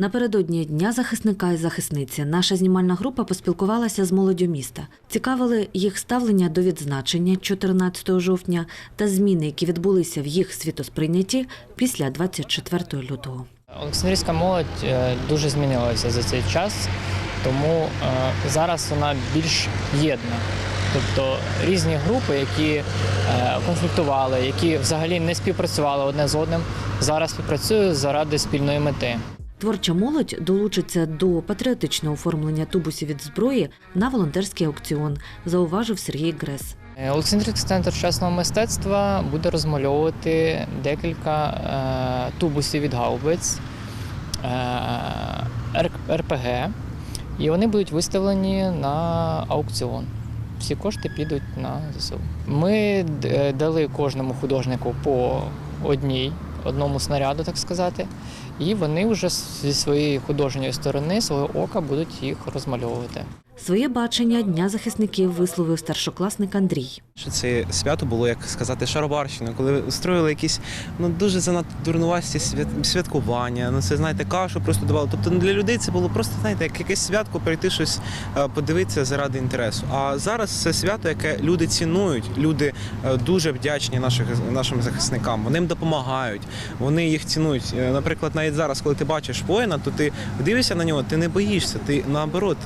Напередодні Дня захисника і захисниці наша знімальна група поспілкувалася з молоддю міста. Цікавили їх ставлення до відзначення 14 жовтня та зміни, які відбулися в їх світосприйнятті після 24 лютого. Олександрійська молодь е, дуже змінилася за цей час, тому е, зараз вона більш єдна. Тобто різні групи, які е, конфліктували, які взагалі не співпрацювали одне з одним, зараз співпрацюють заради спільної мети. Творча молодь долучиться до патріотичного оформлення тубусів від зброї на волонтерський аукціон, зауважив Сергій Грес. Е, Олександрійський центр сучасного мистецтва буде розмальовувати декілька е, тубусів від гаубиць е, РПГ, і вони будуть виставлені на аукціон. Всі кошти підуть на ЗСУ. Ми дали кожному художнику по одній, одному снаряду, так сказати, і вони вже зі своєї художньої сторони, свого ока будуть їх розмальовувати. Своє бачення Дня захисників висловив старшокласник Андрій. Це свято було, як сказати, шаробарщина, коли устроїли якісь ну дуже занадто дурнувасті свят... святкування. Ну це знаєте, кашу просто давали. Тобто для людей це було просто знаєте, як якесь святко прийти щось е, подивитися заради інтересу. А зараз це свято, яке люди цінують. Люди е, дуже вдячні наших нашим захисникам. Вони їм допомагають, вони їх цінують. Е, Наприклад, навіть зараз, коли ти бачиш воїна, то ти дивишся на нього, ти не боїшся. Ти наоборот,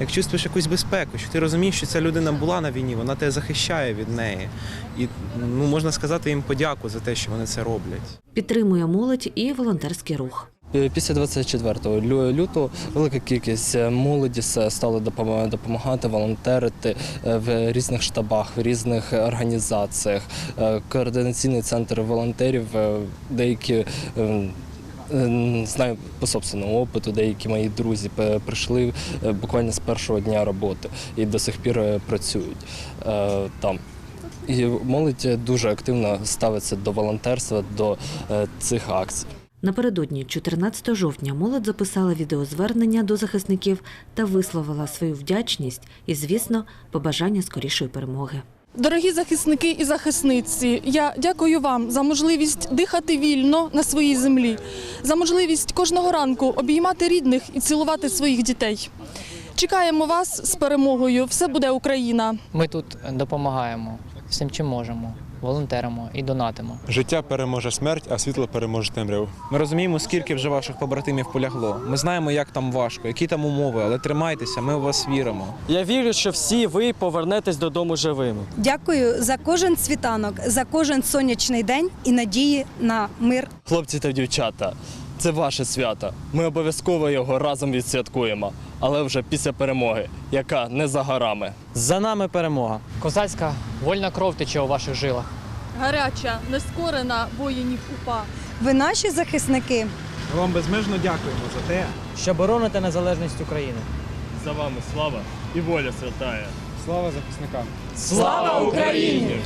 як чувствуєш якусь безпеку, що ти розумієш, що ця людина була на війні, вона тебе захищає від неї. І ну можна сказати їм подяку за те, що вони це роблять. Підтримує молодь і волонтерський рух. Е, Після 24 лю- лютого велика кількість е, молоді стала допомагати, волонтерити е, в різних штабах, в різних організаціях. Координаційний центр волонтерів, деякі. Е, Знаю по собственному опиту, деякі мої друзі прийшли е, буквально з першого дня роботи і до сих пір е, працюють там. І молодь дуже активно ставиться до волонтерства, до цих акцій. Напередодні, 14 жовтня, молодь записала відеозвернення до захисників та висловила свою вдячність і, звісно, побажання скорішої перемоги. Дорогі захисники і захисниці, я дякую вам за можливість дихати вільно на своїй землі, за можливість кожного ранку обіймати рідних і цілувати своїх дітей. Чекаємо вас з перемогою. Все буде Україна. Ми тут допомагаємо всім, чим можемо, волонтеримо і донатимо. Життя переможе смерть, а світло переможе темряву. Ми розуміємо, скільки вже ваших побратимів полягло. Ми знаємо, як там важко, які там умови, але тримайтеся, ми в вас віримо. Я вірю, що всі ви повернетесь додому живими. Дякую за кожен світанок, за кожен сонячний день і надії на мир Хлопці та дівчата, це ваше свято. Ми обов'язково його разом відсвяткуємо, але вже після перемоги, яка не за горами. За нами перемога. Козацька вольна кров тече у ваших жилах. Гаряча, нескорена воїнів УПА. Ви наші захисники. Ми вам безмежно дякуємо за те. Що бороните незалежність України. За вами слава і воля святая. Слава захисникам! Слава Україні!